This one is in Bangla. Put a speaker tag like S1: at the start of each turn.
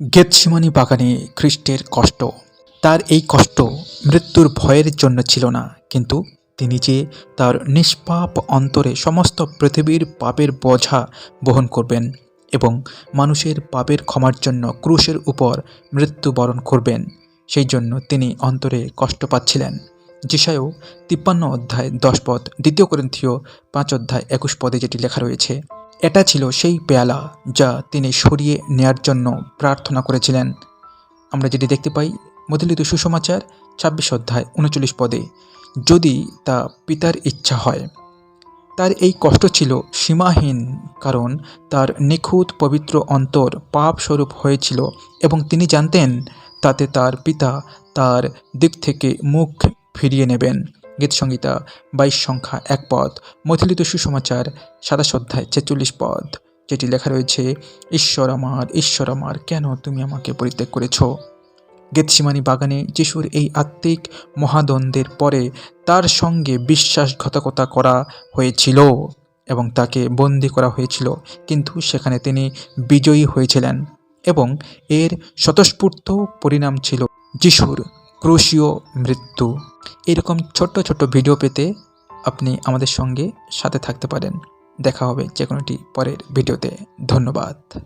S1: গেতসিমানি বাগানে খ্রিস্টের কষ্ট। তার এই কষ্ট মৃত্যুর ভয়ের জন্য ছিল না, কিন্তু তিনি যে তার নিষ্পাপ অন্তরে সমস্ত পৃথিবীর পাপের বোঝা বহন করবেন এবং মানুষের পাপের ক্ষমার জন্য ক্রুশের উপর মৃত্যুবরণ করবেন, সেই জন্য তিনি অন্তরে কষ্ট পাচ্ছিলেন। যিশায়ও তিপ্পান্ন অধ্যায় দশ পদ, দ্বিতীয় করিন্থীয় পাঁচ অধ্যায় একুশ পদে যেটি লেখা রয়েছে এটা ছিল সেই পেয়ালা যা তিনি সরিয়ে নেয়ার জন্য প্রার্থনা করেছিলেন। আমরা যেটি দেখতে পাই মদিলিত সুসমাচার, ছাব্বিশ অধ্যায়, উনচল্লিশ পদে, যদি তা পিতার ইচ্ছা হয়। তার এই কষ্ট ছিল সীমাহীন, কারণ তার নিখুঁত পবিত্র অন্তর পাপ স্বরূপ হয়েছিল এবং তিনি জানতেন তাতে তার পিতা তার দিক থেকে মুখ ফিরিয়ে নেবেন। গীতসংগীতা, বাইশ সংখ্যা, এক পদ, মথিলিত সুসমাচার, সাতাশ অধ্যায়, ছেচল্লিশ পদ। যেটি লেখা রয়েছে, ঈশ্বর আমার ঈশ্বর আমার, কেন তুমি আমাকে পরিত্যাগ করেছ? গেতসিমানি বাগানে যিশুর এই আত্মিক মহাদ্বন্দ্বের পরে তার সঙ্গে বিশ্বাসঘাতকতা করা হয়েছিল এবং তাকে বন্দি করা হয়েছিল। কিন্তু সেখানে তিনি বিজয়ী হয়েছিলেন এবং এর স্বতঃস্ফূর্ত পরিণাম ছিল যিশুর ক্রুশীয় মৃত্যু। এরকম ছোট্ট ছোট্ট ভিডিও পেতে আপনি আমাদের সঙ্গে সাথে থাকতে পারেন। দেখা হবে যে কোনোটি পরের ভিডিওতে। ধন্যবাদ।